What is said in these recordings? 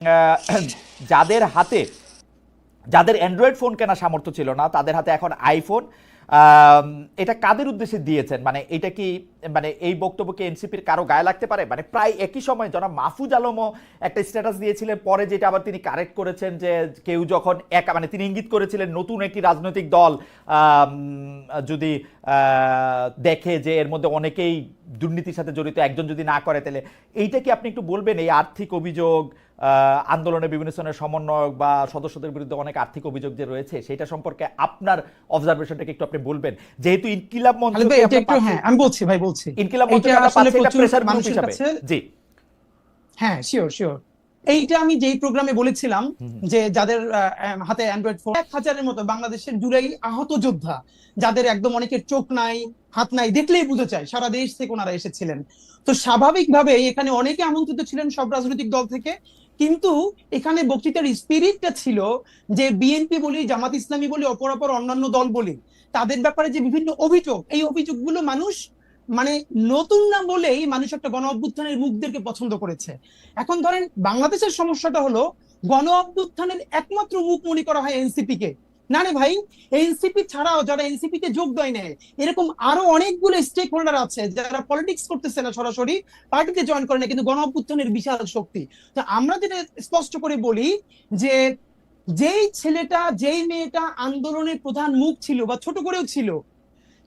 যাদের হাতে, যাদের অ্যান্ড্রয়েড ফোন কেনার সামর্থ্য ছিল না, তাদের হাতে এখন আইফোন এটা কাদের উদ্দেশ্যে দিয়েছেন? মানে এটা কি মানে এই বক্তব্য কি এনসিপির কারও গায়ে লাগতে পারে? মানে প্রায় একই সময় জনাব মাহফুজ আলমও একটা স্ট্যাটাস দিয়েছিলেন পরে যেটা আবার তিনি কারেক্ট করেছেন যে কেউ যখন একা মানে তিনি ইঙ্গিত করেছিলেন নতুন একটি রাজনৈতিক দল যদি দেখে যে এর মধ্যে অনেকেই দুর্নীতির সাথে জড়িত একজন যদি না করে তাহলে এইটা কি আপনি একটু বলবেন? এই আর্থিক অভিযোগ আহ, আন্দোলনের বিভিন্ন ধরনের সমন্বয়ক বা সদস্যদের বিরুদ্ধে অনেক আর্থিক অভিযোগ যে রয়েছে সেটা সম্পর্কে আপনার অবজারভেশনটাকে একটু আপনি বলবেন? যেহেতু ইনকিলাব মঞ্চ হ্যাঁ আমি বলছি ভাই বলছি। ইনকিলাব মানুষের কাছে। জি। হ্যাঁ শিওর শিওর এইটা আমি যেই প্রোগ্রামে বলেছিলাম যে যাদের হাতে অ্যান্ড্রয়েড ফোন এক হাজারের মতো বাংলাদেশের জুড়েই আহত যোদ্ধা যাদের একদম অনেকের চোখ নাই হাত নাই দেখলেই বুঝে যায় সারা দেশ থেকে ওনারা এসেছিলেন। তো স্বাভাবিকভাবে এখানে অনেকে আমন্ত্রিত ছিলেন সব রাজনৈতিক দল থেকে কিন্তু এখানে বক্তৃতার স্পিরিটটা ছিল যে বিএনপি বলি জামাত ইসলামী বলি অপর অপর অন্যান্য দল বলি তাদের ব্যাপারে যে বিভিন্ন অভিযোগ এই অভিযোগগুলো মানুষ মানে নতুন না বলেই মানুষ একটা গণ অভ্যুত্থানের মুখদেরকে পছন্দ করেছে। এখন ধরেন বাংলাদেশের সমস্যাটা হলো, গণ অভ্যুত্থানের একমাত্র মুখ মনে করা হয় এনসিপি কে না রে ভাই, এনসিপি ছাড়াও যারা এনসিপি তে যোগ দেয় নেয় এরকম আরও অনেকগুলো স্টেক হোল্ডার আছে যারা পলিটিক্স করতেছে না সরাসরি, পার্টিতে জয়েন করে না কিন্তু গণ অভ্যুত্থানের বিশাল শক্তি। তো আমরা যেটা স্পষ্ট করে বলি যে, যেই ছেলেটা, যেই মেয়েটা আন্দোলনের প্রধান মুখ ছিল বা ছোট করেও ছিল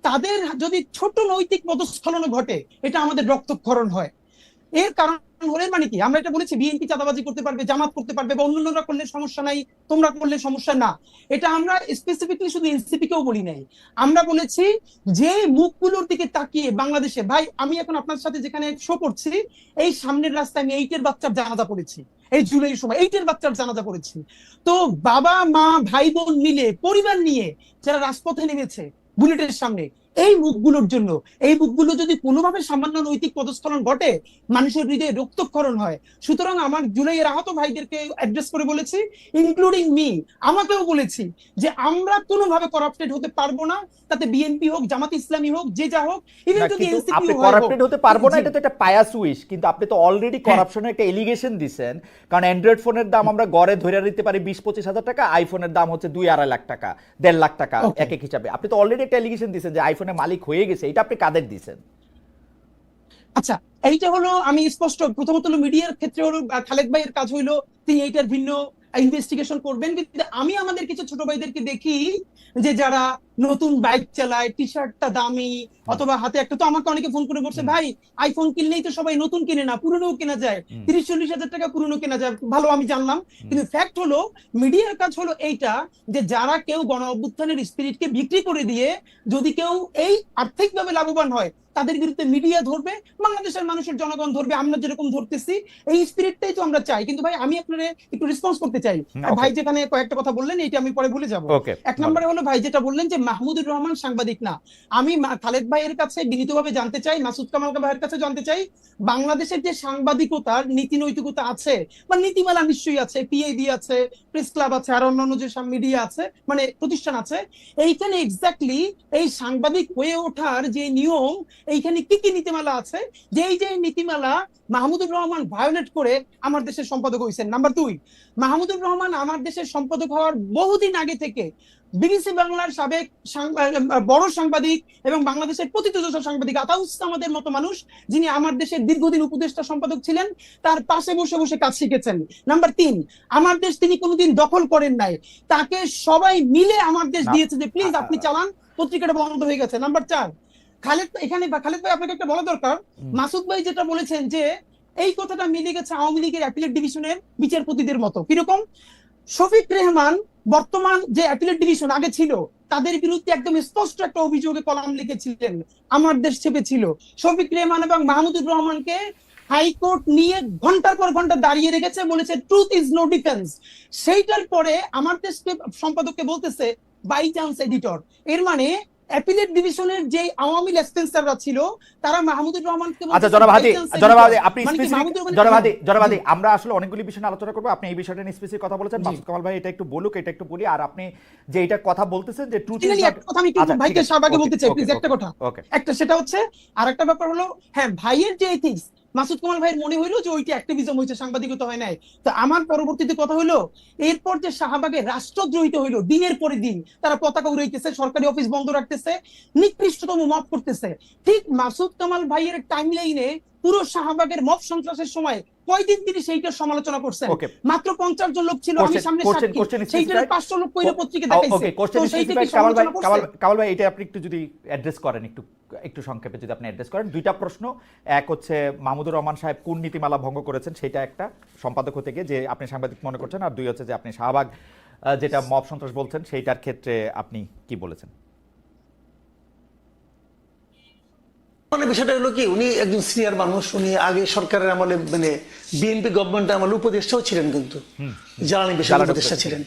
তাদের যদি ছোট নৈতিক পদস্খলন ঘটে, এটা আমাদের রক্তক্ষরণ হয়। এর কারণ হলে মানে কি? আমরা এটা বলেছি বিএনপি চাঁদাবাজি করতে পারবে, জামাত করতে পারবে, বা অন্যান্যরা করলে সমস্যা নাই, তোমরা করলে সমস্যা না। এটা আমরা স্পেসিফিকলি শুধু এনসিপি কেও বলি নাই। আমরা বলেছি যে মুখগুলোর দিকে তাকিয়ে বাংলাদেশে, ভাই, আমি এখন আপনার সাথে যেখানে শো করছি, এই সামনের রাস্তায় আমি এইটের বাচ্চার জানাজা পড়েছি। এই জুলাই সময় এইটের বাচ্চার জানাজা পড়েছি। তো বাবা, মা ভাই বোন মিলে, পরিবার নিয়ে যারা রাজপথে নেমেছে বুলেটের সামনে। এই মুখগুলোর জন্য এই মুখগুলো যদি কোনোভাবে সামান্য নৈতিক পদস্খলন ঘটে মানুষের হৃদয়ে রক্তক্ষরণ হয়। সুতরাং আমার জুলাইয়ের আহত ভাইদেরকে অ্যাড্রেস করে বলেছি ইনক্লুডিং মি আমাকেও বলেছি যে আমরা কোনোভাবে করাপ্টেড হতে পারব না। তাতে বিএনপি হোক জামাত ইসলামী হোক যে যা হোক ইভেন যদি এনসিপি আপনি করাপ্টেড হতে পারব না এটা তো একটা পায়াস উইশ কিন্তু আপনি তো অলরেডি হ্যাঁ। করাপশনের একটা এলিগেশন দিছেন। কারণ অ্যান্ড্রয়েড ফোনের দাম আমরা গড়ে ধরে দিতে পারি বিশ পঁচিশ হাজার টাকা আইফোনের দাম হচ্ছে দুই আড়াই লাখ টাকা দেড় লাখ টাকা এক এক হিসাবে। আপনি তো অলরেডি একটা অ্যালিগেশন দিয়েছেন যে আইফোনের মালিক হয়ে গেছে, এটা আপনি কাদের দিছেন? আচ্ছা এইটা হলো আমি স্পষ্ট, প্রথমত হলো মিডিয়ার ক্ষেত্রে হলো খালেদ ভাইয়ের কাজ হইল তিনি এইটার ভিন্ন ইনভেস্টিগেশন করবেন। কিন্তু আমি আমাদের কিছু ছোট ভাইদেরকে দেখি যে যারা নতুন বাইক চালায় টি শার্টটা দামি অথবা হাতে একটা তো আমাকে অনেকে ফোন করে বলছে ভাই আইফোন কিনলেই তো সবাই নতুন কিনে না পুরনো কেনা যায়। তিরিশ চল্লিশ হাজার টাকা পুরনো কেনা যায় ভালো আমি জানলাম। কিন্তু ফ্যাক্ট হলো মিডিয়ার কাজ হলো এইটা যে যারা কেউ গণ অভ্যুত্থানের স্পিরিটকে বিক্রি করে দিয়ে যদি কেউ এই আর্থিকভাবে লাভবান হয় তাদের বিরুদ্ধে মিডিয়া ধরবে বাংলাদেশের মানুষের জনগণ ধরবে আমরা যেরকম ধরতেছি এই স্পিরিটটাই তো আমরা চাই। কিন্তু ভাই আমি আপনারে একটু রেসপন্স করতে চাই. ভাই যেখানে কয়েকটা কথা বললেন এটা আমি পরে ভুলে যাব। এক নম্বরে হলো ভাই যেটা বললেন যে মাহমুদুর রহমান সাংবাদিক না। আমি খালেদ ভাইয়ের কাছে বিনীতভাবে জানতে চাই, মাসুদ কামাল ভাইয়ের কাছে জানতে চাই, বাংলাদেশের যে সাংবাদিকতার নীতি নৈতিকতা আছে, বা নীতিমালা নিশ্চয়ই আছে পিআইডি আছে প্রেস ক্লাব আছে, আর অন্যান্য যে মিডিয়া আছে মানে প্রতিষ্ঠান আছে, এইখানে এক্স্যাক্টলি এই সাংবাদিক হয়ে ওঠার যে নিয়ম, এইখানে কি কি নীতিমালা আছে? যে এই যে নীতিমালা মাহমুদুর রহমান ভায়োলেট করে আমার দেশের সম্পাদক হয়েছেন। নাম্বার দুই মাহমুদুর রহমান আমার দেশের সম্পাদক হওয়ার বহুদিন আগে থেকে বিবিসি বাংলার সাবেক বড় সাংবাদিক এবং বাংলাদেশের প্রতিযোগিতা সাংবাদিক আতাউস আমাদের মতো মানুষ যিনি আমার দেশের দীর্ঘদিন উপদেষ্টা সম্পাদক ছিলেন তার পাশে বসে বসে কাজ শিখেছেন। নাম্বার তিন আমার দেশ তিনি কোনোদিন দখল করেন নাই। তাকে সবাই মিলে আমার দেশ দিয়েছে যে প্লিজ আপনি চালান পত্রিকাটা বন্ধ হয়ে গেছে। নাম্বার চার খালেদ এখানে খালেদ ভাই আপনাকে একটা বলা দরকার। মাসুদ ভাই যেটা বলেছেন যে এই কথাটা মিলে গেছে আওয়ামী লীগের অ্যাপিলেট ডিভিশনের বিচারপতিদের মতো। কীরকম? শফিক রেহমান বর্তমান যে অ্যাথলেট ডিভিশন আগে ছিল, তাদের বিরুদ্ধে একদম স্পষ্ট একটা অভিযোগে কলাম লিখেছিলেন, আমার দেশ চেপেছিল শফিক রেহমান এবং মাহমুদুর রহমানকে হাইকোর্ট নিয়ে ঘণ্টার পর ঘণ্টা দাঁড়িয়ে রেখেছে, বলেছে ট্রুথ ইজ নো ডিফেন্স সেইটার পরে আমার দেশকে সম্পাদককে বলতেছে বাই চান্স এডিটর এর মানে অ্যাপিলেট ডিভিশনের যে আওয়ামী ছিল তারা মাহমুদুর রহমানকে আচ্ছা জনাব হাদি জনাব হাদি আপনি জনাব হাদি জনাব হাদি আমরা আসলে অনেকগুলি বিষয় আলোচনা করব। আপনি এই বিষয়টা নিয়ে স্পেসিফিক কথা বলেছেন। মাসুদ কামাল ভাই এটা একটু বলুক এটা একটু বলি। আর আপনি যে এটা কথা বলতেছেন যে ট্রুথ একটা কথা আমি একটু আচ্ছা, ভাইকে বলতে চাই প্লিজ একটা কথা। একটা সেটা হচ্ছে আর একটা ব্যাপার হলো হ্যাঁ ভাইয়ের যে এথিক্স মাসুদ কুমার ভাইয়ের মনে হইল যে ওইটা অ্যাক্টিভিজম হয়েছে সাংবাদিকতা হয় নাই। তো আমার পরবর্তীতে কথা হলো এরপর যে শাহবাগে রাষ্ট্রদ্রোহিত হইল, দিনের পরে দিন তারা পতাকা উড়াইতেছে, সরকারি অফিস বন্ধ রাখতেছে, নিকৃষ্টতম মত করতেছে। ঠিক মাসুদ কামাল ভাইয়ের টাইম লাইনে পুরো শাহবাগের মব সন্ত্রাসের সময় কয়দিন তিনি সেইটার সমালোচনা করছেন? মাত্র পঞ্চাশ জন লোক ছিল আমি সামনে সেইটার পাঁচশো লোক কইরা পত্রিকা দেখাইছে। কামাল ভাই এটা আপনি একটু যদি অ্যাড্রেস করেন একটু একটু সংক্ষেপে যদি আপনি অ্যাড্রেস করেন। দুইটা প্রশ্ন এক হচ্ছে মাহমুদুর রহমান সাহেব কোন নীতিমালা ভঙ্গ করেছেন সেটা একটা সম্পাদক হতে গিয়ে যে আপনি সাংবাদিক মনে করছেন আর দুই হচ্ছে যে আপনি শাহবাগ যেটা মব সন্ত্রাস বলছেন সেইটার ক্ষেত্রে আপনি কি বলেছেন? মানে বিষয়টা হলো কি উনি একজন সিনিয়র মানুষ উনি আগে সরকারের আমলে মানে বিএনপি গভর্নমেন্টের আমলে উপদেষ্টাও ছিলেন কিন্তু। জ্বালানি বিষয়ে উপদেষ্টা ছিলেন।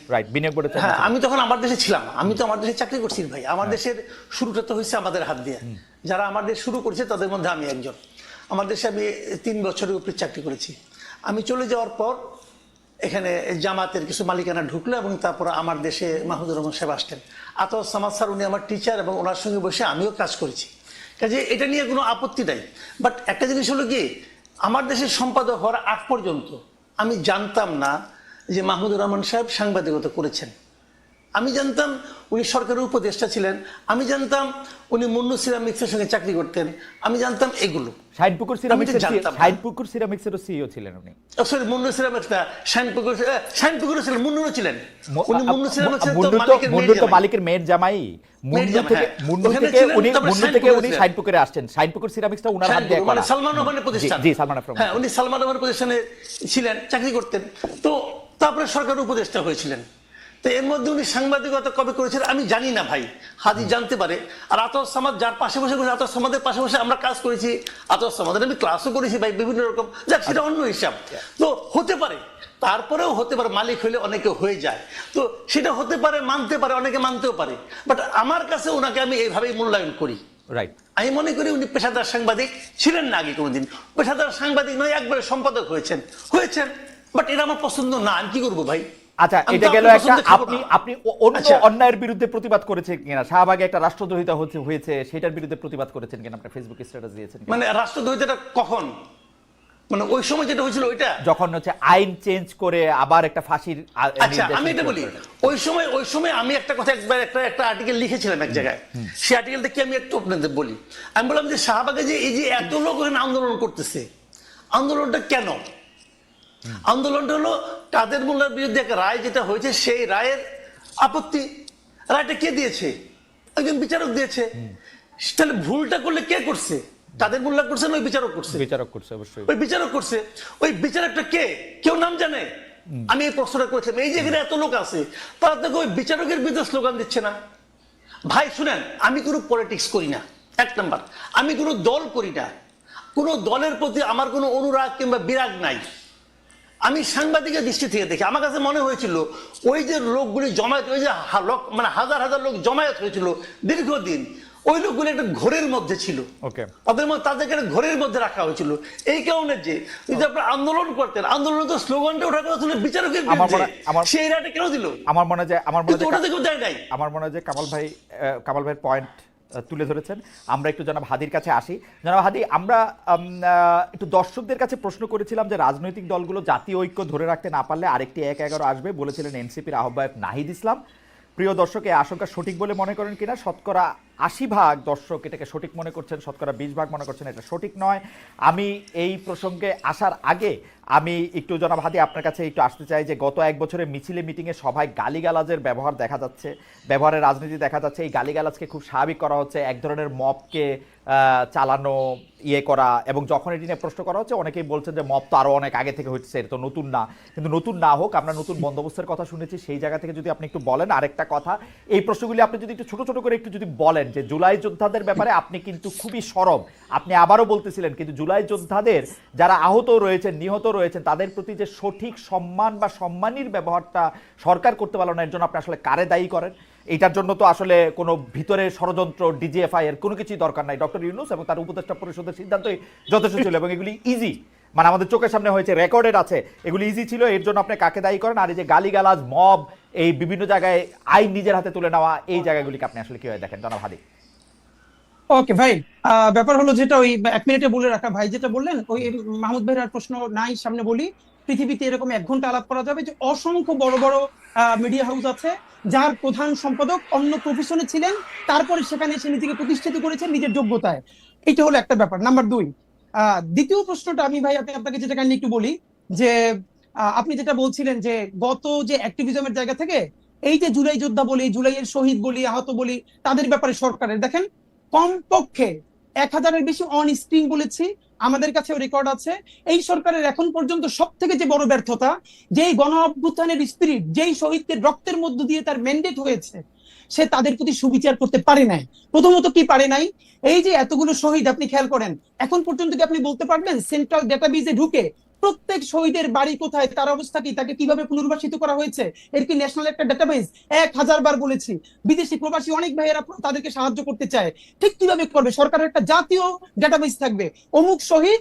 হ্যাঁ আমি তখন আমার দেশে ছিলাম আমি তো আমার দেশে চাকরি করছি ভাই। আমার দেশের শুরুটা তো হয়েছে আমাদের হাত দিয়ে। যারা আমার দেশ শুরু করেছে তাদের মধ্যে আমি একজন। আমার দেশে আমি তিন বছরের উপরে চাকরি করেছি। আমি চলে যাওয়ার পর এখানে জামাতের কিছু মালিকানা ঢুকলো এবং তারপর আমার দেশে মাহমুদুর রহমান সাহেব আসতেন আত সামাদ স্যার উনি আমার টিচার এবং ওনার সঙ্গে বসে আমিও কাজ করেছি। কাজে এটা নিয়ে কোনো আপত্তি নাই। বাট একটা জিনিস হলো কি, আমার দেশের সম্পাদক হওয়ার আগ পর্যন্ত আমি জানতাম না যে মাহমুদুর রহমান সাহেব সাংবাদিকতা করেছেন। আমি জানতাম উনি সরকারের উপদেষ্টা ছিলেন আমি জানতাম উনি মুন্নু সিরামিক্সের সঙ্গে চাকরি করতেন আমি জানতাম এগুলো। শাহিনপুকুর সিরামিক্সের জানতাম শাহিনপুকুর সিরামিক্সেরও সিইও ছিলেন উনি। সরি মুন্নু সিরামিক্স না শাইনপুকুরও ছিলেন মুন্নুরও ছিলেন। উনি মুন্নু সিরামিক্সের তো মালিকের মেয়ে তো মালিকের মেয়ের জামাই। মুন্নু থেকে হ্যাঁ। মুন্নু থেকে উনি মুন্নু থেকে শাহিনপুকুরে উনি শাহিনপুকুরে আসছেন। শাহিনপুকুর সিরামিক্সটা উনার হাত দিয়ে মানে করা। সালমান রহমানের প্রতিষ্ঠান। জি, সালমান আফরমান হ্যাঁ উনি সালমান রহমানের প্রতিষ্ঠানে ছিলেন চাকরি করতেন। তো তারপরে সরকার উপদেষ্টা হয়েছিলেন। তো এর মধ্যে উনি সাংবাদিকতা কবে করেছিলেন আমি জানি না ভাই। হাদি জানতে পারে। আর আতর সামাদ যার পাশে বসে করেছে আতর সামাদের পাশে বসে আমরা কাজ করেছি। আতর সামাদের আমি ক্লাসও করেছি ভাই বিভিন্ন রকম। যাক সেটা অন্য হিসাব। তো হতে পারে তারপরেও হতে পারে মালিক হলে অনেকে হয়ে যায়। তো সেটা হতে পারে মানতে পারে অনেকে মানতেও পারে। বাট আমার কাছে ওনাকে আমি এইভাবেই মূল্যায়ন করি। রাইট আমি মনে করি উনি পেশাদার সাংবাদিক ছিলেন না আগে কোনোদিন। পেশাদার সাংবাদিক নয় একবারে সম্পাদক হয়েছেন। হয়েছেন বাট এটা আমার পছন্দ না। আমি কি করব ভাই? আচ্ছা এটা গেল একটা আপনি আপনি অন্য আচ্ছা। অন্যায়ের বিরুদ্ধে প্রতিবাদ করেছে কিনা? শাহবাগে একটা রাষ্ট্রদ্রোহিতা হচ্ছে হয়েছে সেটার বিরুদ্ধে প্রতিবাদ করেছেন কিনা? ফেসবুক স্ট্যাটাস দিয়েছেন মানে রাষ্ট্রদ্রোহিতাটা কখন? মানে ওই সময় যেটা হয়েছিল ওইটা? যখন হচ্ছে আইন চেঞ্জ করে আবার একটা ফাঁসির আচ্ছা আমি এটা বলি ওই সময় ওই সময় আমি একটা কথা একবার একটা একটা আর্টিকেল লিখেছিলাম এক জায়গায়। সেই আর্টিকেলটা কি আমি একটু আপনাদের বলি। আমি বললাম যে শাহবাগে যে এই যে এত লোক আন্দোলন করতেছে আন্দোলনটা কেন? আন্দোলনটা হলো কাদের মোল্লার বিরুদ্ধে একটা রায় যেটা হয়েছে সেই রায়ের আপত্তি। রায়টা কে দিয়েছে? একজন বিচারক দিয়েছে। তাহলে ভুলটা করলে কে করছে? কাদের মোল্লা করছে না ওই বিচারক করছে? বিচারক করছে অবশ্যই। ওই বিচারক করছে। ওই বিচারকটা কে? কেউ নাম জানে? আমি এই প্রশ্নটা করেছিলাম। এই যে এখানে এত লোক আছে তারা দেখো ওই বিচারকের বিরুদ্ধে স্লোগান দিচ্ছে না। ভাই শুনেন আমি কোনো পলিটিক্স করি না। এক নাম্বার আমি কোনো দল করি না। কোনো দলের প্রতি আমার কোনো অনুরাগ কিংবা বিরাগ নাই। আমি সাংবাদিকের দৃষ্টি থেকে দেখি। আমার কাছে মনে হয়েছিল ওই যে লোকগুলি জমায়েত ওই যে লোক- মানে হাজার হাজার লোক জমায়েত হয়েছিল দীর্ঘদিন ওই লোকগুলি একটা ঘোরের মধ্যে ছিল। ওকে। তাদের মধ্যে তাদেরকে একটা ঘরের মধ্যে রাখা হয়েছিল। এই কারণে যে যদি আপনারা আন্দোলন করতেন আন্দোলন তো স্লোগানটা ওঠা কথা ছিল বিচারকের সেই রায়টা কেন দিল? আমার মনে হয় আমার মনে হয় ওটা থেকে দেয় নাই। আমার মনে হয় যে কামাল ভাই কামাল ভাইয়ের পয়েন্ট তুলে ধরেছেন। আমরা একটু জনাব হাদির কাছে আসি। জনাব হাদি, আমরা একটু দর্শকদের কাছে প্রশ্ন করেছিলাম যে রাজনৈতিক দলগুলো জাতীয় ঐক্য ধরে রাখতে না পারলে আরেকটি এক এগারো আসবে বলেছিলেন এনসিপির আহ্বায়ক নাহিদ ইসলাম। প্রিয় দর্শক, এই আশঙ্কা সঠিক বলে মনে করেন কিনা? শতকরা আশি ভাগ দর্শক এটাকে সঠিক মনে করছেন, শতকরা বিশ ভাগ মনে করছেন, এটা সঠিক নয়। আমি এই প্রসঙ্গে আসার আগে আমি একটু জনাব হাদি, আপনার কাছে একটু আসতে চাই যে গত এক বছরের মিছিলে মিটিংয়ে সভায় গালিগালাজের ব্যবহার দেখা যাচ্ছে, ব্যবহারের রাজনীতি দেখা যাচ্ছে। এই গালিগালাজকে খুব স্বাভাবিক করা হচ্ছে, এক ধরনের মপকে চালানো ইয়ে করা এবং যখন এটি নিয়ে প্রশ্ন করা হচ্ছে, অনেকেই বলছেন যে মপ তো আরও অনেক আগে থেকে হচ্ছে, এটা তো নতুন না। কিন্তু নতুন না হোক, আমরা নতুন বন্দোবস্তের কথা শুনেছি, সেই জায়গা থেকে যদি আপনি একটু বলেন আরেকটা কথা। এই প্রশ্নগুলি আপনি যদি একটু ছোটো ছোটো করে একটু যদি বলেন যে জুলাই যোদ্ধাদের ব্যাপারে আপনি কিন্তু খুবই সরব। আপনি আবারও বলতেছিলেন, কিন্তু জুলাই যোদ্ধাদের যারা আহত রয়েছেন, নিহত রয়েছেন, তাদের প্রতি যে সঠিক সম্মান বা সম্মানীর ব্যবহারটা সরকার করতে পারল না, এর জন্য আপনি আসলে কারে দায়ী করেন? এইটার জন্য তো আসলে কোনো ভিতরে ষড়যন্ত্র, ডিজিএফআই এর কোনো কিছুই দরকার নাই। ডক্টর ইউনুস এবং তার উপদেষ্টা পরিষদের সিদ্ধান্তই যথেষ্ট ছিল এবং এগুলি ইজি মানে আমাদের চোখের সামনে হয়েছে, রেকর্ডেড আছে। এগুলি ইজি ছিল, এর জন্য আপনি কাকে দায়ী করেন? আর এই যে গালিগালাজ, মব এই বিভিন্ন জায়গায় আইন নিজের হাতে তুলে নেওয়া, এই জায়গাগুলিকে আপনি আসলে কীভাবে দেখেন? জনাব হাদি। ওকে, ভাই ব্যাপার হলো যেটা ওই, এক মিনিটে বলে রাখা, ভাই যেটা বললেন, ওই মাহমুদ ভাইয়ের আর প্রশ্ন নাই, সামনে বলি। পৃথিবীতে এরকম এক ঘণ্টা আলাপ করা যাবে যে অসংখ্য বড় বড় মিডিয়া হাউস আছে, যার প্রধান সম্পাদক অন্য প্রফেশনে ছিলেন, তারপরে সেখানে এসে নিজেকে প্রতিষ্ঠিত করেছেন নিজের যোগ্যতায়। এটা হলো একটা ব্যাপার। নাম্বার দুই দ্বিতীয় প্রশ্নটা আমি, ভাই, আপনি আপনাকে যেটা কাইন্ডলি একটু বলি, যে আপনি যেটা বলছিলেন যে গত যে অ্যাক্টিভিজমের জায়গা থেকে, এই যে জুলাই যোদ্ধা বলি, জুলাইয়ের শহীদ বলি, আহত বলি, তাদের ব্যাপারে সরকারের, দেখেন, কমপক্ষে এক হাজারের বেশি অন স্ক্রিন বলেছি, আমাদের কাছে রেকর্ড আছে। এই সরকারের এখন পর্যন্ত সব থেকে যে বড় ব্যর্থতা, যেই গণ অভ্যুত্থানের স্পিরিট যেই শহীদদের রক্তের মধ্য দিয়ে তার ম্যান্ডেট হয়েছে, সে তাদের প্রতি সুবিচার করতে পারে নাই। প্রথমত কি পারে নাই? এই যে এতগুলো শহীদ, আপনি খেয়াল করেন, এখন পর্যন্ত কি আপনি বলতে পারবেন? সেন্ট্রাল ডেটাবেজে ঢুকে প্রত্যেক শহীদের বাড়ি কোথায়, তার অবস্থা কি, তাকে কীভাবে পুনর্বাসিত করা হয়েছে, এর কি ন্যাশনাল একটা ডাটাবেস এক হাজার বার বলেছি, বিদেশি প্রবাসী অনেক ভাইয়েরা তাদেরকে সাহায্য করতে চায়। ঠিক কীভাবে করবে? সরকারের একটা জাতীয় ডাটাবেস থাকবে। অমুক শহীদ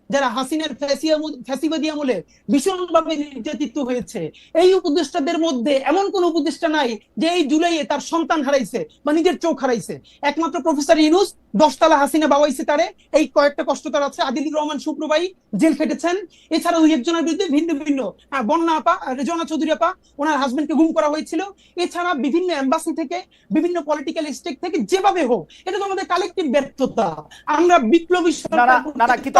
যারা হাসিনার ফ্যাসিবাদী আমলে ভীষণভাবে নির্যাতিত হয়েছে। এই উপদেষ্টাদের মধ্যে এমন কোন উপদেষ্টা নাই যে এই জুলাইয়ে তার সন্তান হারাইছে বা নিজের চোখ হারাইছে। একমাত্র প্রফেসর ইনুস দশতলা হাসিনা বাবাইছে তারে। এই কয়েকটা কষ্ট তার আছে। আদিলুর রহমান শুক্রবাই জেল খেটেছেন। এছাড়া দুই একজনের বিরুদ্ধে ভিন্ন ভিন্ন বন্যা আপা রেজনা চৌধুরী আপা ওনার হাজবেন্ডকে গুম করা হয়েছিল। এছাড়া বিভিন্ন এম্বাসি থেকে বিভিন্ন পলিটিক্যাল স্টেক থেকে যেভাবে হোক এটা তো আমাদের কালেকটিভ ব্যর্থতা। আমরা বিপ্লবী সরকার কিন্তু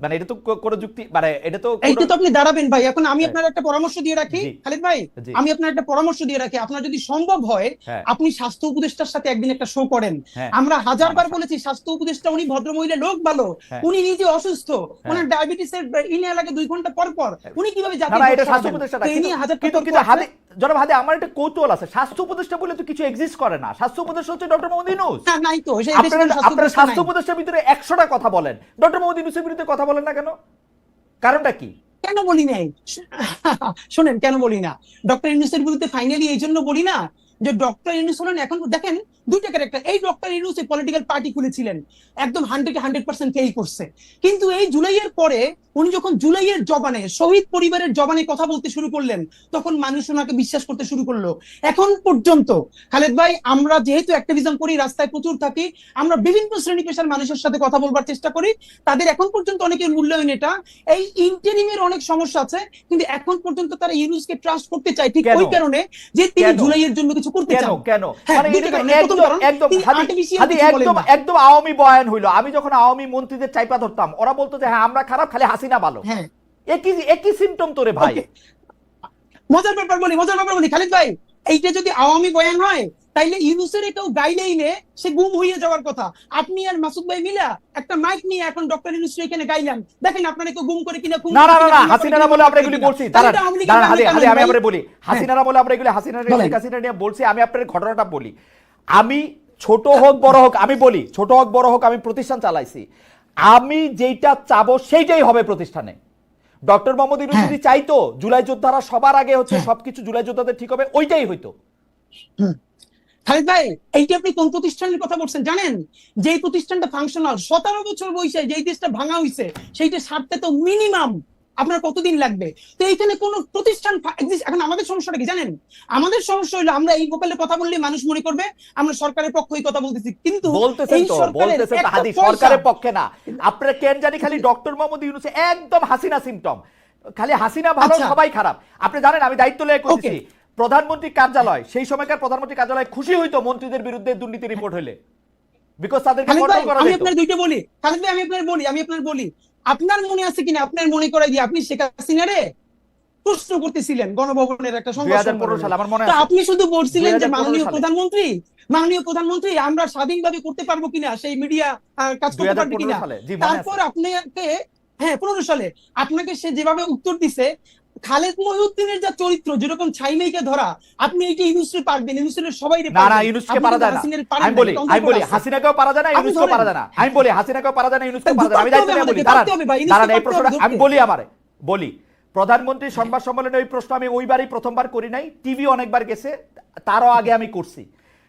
মানে এটা তো কোনো যুক্তি মানে এটা তো এইটা তো আপনি দাঁড়াবেন ভাই এখন আমি হ্যাঁ। আপনার একটা পরামর্শ দিয়ে রাখি খালিদ ভাই আমি আপনার একটা পরামর্শ দিয়ে রাখি আপনার যদি সম্ভব হয় হ্যাঁ। আপনি স্বাস্থ্য উপদেষ্টার সাথে একদিন একটা শো করেন হ্যাঁ। আমরা হাজারবার বলেছি স্বাস্থ্য উপদেষ্টা উনি ভদ্রমহিলা লোক ভালো। উনি নিজে অসুস্থ ওনার ডায়াবেটিসের ইনে লাগে দুই ঘণ্টা পর পর উনি কীভাবে রোগ এটা স্বাস্থ্য উপদেষ্টা তো এই নিয়ে হাজার কিন্তু জনাব আমার একটা কৌতূহল আছে। স্বাস্থ্য উপদেষ্টা বলে তো কিছু এক্সিস্ট করে না। স্বাস্থ্য উপদেষ্টা হচ্ছে ডক্টর মোহাম্মদ ইউনুস। না, নাই তো আপনারা স্বাস্থ্য। উপদেষ্টার ভিতরে একশোটা কথা বলেন। ডক্টর মোহাম্মদ ইউনুসের বিরুদ্ধে কথা বলেন না কেন? কারণটা কি? কেন বলি নাই? শোনেন কেন বলি না? ডক্টর ইউনুসের বিরুদ্ধে ফাইনালি এই জন্য বলি না যে ডক্টর ইউনুস হলেন এখন দেখেন দুইটা ক্যারেক্টার এই ডক্টর ইউনুস পলিটিক্যাল পার্টি খুলেছিলেন। একদম হান্ড্রেড হান্ড্রেড পার্সেন্ট পেই করছে। কিন্তু এই জুলাইয়ের পরে উনি যখন জুলাইয়ের জবানে শহীদ পরিবারের জবানে কথা বলতে শুরু করলেন তখন মানুষ ওনাকে বিশ্বাস করতে শুরু করল। এখন পর্যন্ত খালেদ ভাই আমরা যেহেতু অ্যাক্টিভিজম করি রাস্তায় প্রচুর থাকি আমরা বিভিন্ন শ্রেণি পেশার মানুষের সাথে কথা বলবার চেষ্টা করি তাদের এখন পর্যন্ত অনেকের মূল্যায়ন এটা। এই ইন্টারিমের অনেক সমস্যা আছে কিন্তু এখন পর্যন্ত তারা ইউনুসকে ট্রাস্ট করতে চায় ঠিক ওই কারণে যে তিনি? জুলাইয়ের জন্য কিছু করতে কেন? চান। কেন? হ্যাঁ, একদম হাদি আওয়ামী বয়ান হইল। আমি যখন আওয়ামী মন্ত্রীদের চাইপা ধরতাম ওরা বলতো যে হ্যাঁ আমরা খারাপ খালি হাসিনা ভালো। হ্যাঁ। একই একই সিমটম তোরে ভাই। মজার ব্যাপার বলি মজার ব্যাপার বলি। খালিদ ভাই এইটা যদি আওয়ামী বয়ান হয় তাইলে ইউনুসের কেউ গাইলেইনে সে গুম হয়ে যাওয়ার কথা। আপনি আর মাসুদ ভাই মিলা একটা মাইক নিয়ে এখন ডক্টর ইউনুস এখানে গাইলাম। দেখেন আপনারা কেউ গুম করে কিনা না না না হাসিনারা বলে আমরা এগুলি বলছি। দাঁড়ান দাঁড়ান আমি। বলি হাসিনারা বলে আমরা এগুলি হাসিনা বলেন। হাসিনা নিয়ে বলছি আমি আপনার ঘটনাটা বলি। আমি ছোট হোক বড় হোক আমি বলি ছোট হোক বড় হোক আমি প্রতিষ্ঠান চালাইছি। আমি যেইটা চাবো সেইটাই হবে প্রতিষ্ঠানে। ডক্টর মোহাম্মদ ইউনুস হ্যাঁ। যদি চাইতো জুলাই যোদ্ধারা সবার আগে হচ্ছে হ্যাঁ। সবকিছু জুলাই যোদ্ধাদের ঠিক হবে ওইটাই হইতো। খালিদ ভাই এইটা আপনি কোন প্রতিষ্ঠানের কথা বলছেন জানেন? যেই প্রতিষ্ঠানটা ফাংশনাল সতেরো বছর বয়সে যেই দেশটা ভাঙা হইছে সেইটা সারতে তো মিনিমাম আপনার কতদিন লাগবে? তো এইখানে কোন প্রতিষ্ঠান এখন আমাদের সমস্যাটা কি জানেন? আমাদের সমস্যা হলো আমরা এই গোপালে কথা বললে মানুষ মনে করবে আমরা সরকারের পক্ষই কথা বলতেছি। কিন্তু বলতেছেন তো বলতেছেন তো হাদি সরকারের পক্ষে না। আপনারা কেন জানি খালি ডক্টর মোহাম্মদ ইউনুসে একদম হাসিনা সিমটম খালি হাসিনা ভালো আচ্ছা। সবাই খারাপ। আপনি জানেন আমি দায়িত্ব লয়ে করছি প্রধানমন্ত্রী কার্যালয় সেই সময়কার প্রধানমন্ত্রী কার্যালয় খুশি হইতো মন্ত্রীদের বিরুদ্ধে দুর্নীতি রিপোর্ট হলে। বিকজ তাদেরকে কন্ট্রোল করা আমি আপনার দুইটা বলি। খালিদ ভাই আমি আপনার বলি আমি আপনার বলি। আপনার মনে আছে কিনা? আপনার মনে করাই দিয়ে আপনি শেখ হাসিনা রে প্রশ্ন করতেছিলেন গণভবনের একটা সংবাদ আপনি শুধু বলছিলেন যে মাননীয় প্রধানমন্ত্রী মাননীয় প্রধানমন্ত্রী আমরা স্বাধীনভাবে করতে পারব কিনা? সেই মিডিয়া কাজ করতে পারবে কিনা? তারপর আপনাকে হ্যাঁ পনেরো সালে আপনাকে সে যেভাবে উত্তর দিছে খালেদ মহিউদ্দিনের যা চরিত্র যেরকম ছাইমেইকে ধরা আপনি এইটা ইউনুসে পারবেন ইউনুসের সবাই না না ইউনুসকে পারা যায় না। আমি বলি আমি বলি হাসিনাকেও পারা যায় না ধরেন। পারা যায় না। আমি বলি হাসিনাকেও পারা যায় না ইউনুসকেও তাই পারা যায় না। আমি ধরতে দায়িত্ব নিয়ে বলি দাঁড়ান। ইউনুসকে দাঁড়ান এই প্রশ্নটা আমি বলি আমারে বলি। প্রধানমন্ত্রী সংবাদ সম্মেলনে ওই প্রশ্ন আমি ওইবারই প্রথমবার করি নাই টিভি অনেকবার গেছে তারও আগে আমি করছি।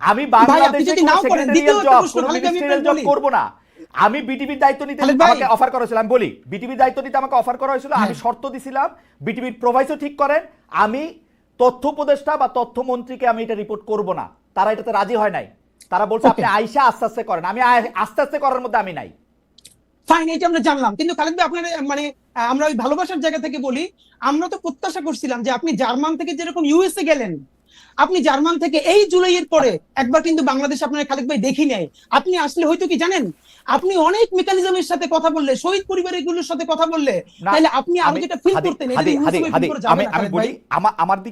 আমি বাংলাদেশে নাও করেন, দ্বিতীয় জব কোনো মিনিস্ট্রিয়াল। করব না। আমি বিটিভির দায়িত্ব নিতে আমাকে অফার করা হয়েছিল আমি বলি বিটিভির দায়িত্ব নিতে আমাকে অফার করা হয়েছিল আমি হ্যাঁ। শর্ত দিছিলাম বিটিভির প্রোভাইসও ঠিক করেন আমি তথ্য উপদেষ্টা বা তথ্যমন্ত্রীকে আমি এটা রিপোর্ট করব না। তারা এটাতে রাজি হয় নাই। তারা বলছে আপনি আইসা আস্তে আস্তে করেন। আমি আস্তে আস্তে করার মধ্যে আমি নাই। ফাইন এটা আমরা জানলাম। কিন্তু খালেদ ভাই আপনার মানে আমরা ওই ভালোবাসার জায়গা থেকে বলি আমরা তো প্রত্যাশা করছিলাম যে আপনি জার্মান থেকে যেরকম ইউএসএ গেলেন আপনি জার্মান থেকে এই জুলাইয়ের পরে একবার কিন্তু বাংলাদেশ আপনার খালেক ভাই দেখি নাই আপনি আসলে হয়তো কি জানেন? আপনি অনেক মেকানিজমের সাথে কথা বললে শহীদ পরিবারগুলোর সাথে কথা বললে তাহলে আপনি আরও যেটা ফিল করতেন আমি আমার দিকে